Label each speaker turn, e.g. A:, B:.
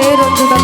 A: Radhe Ranjana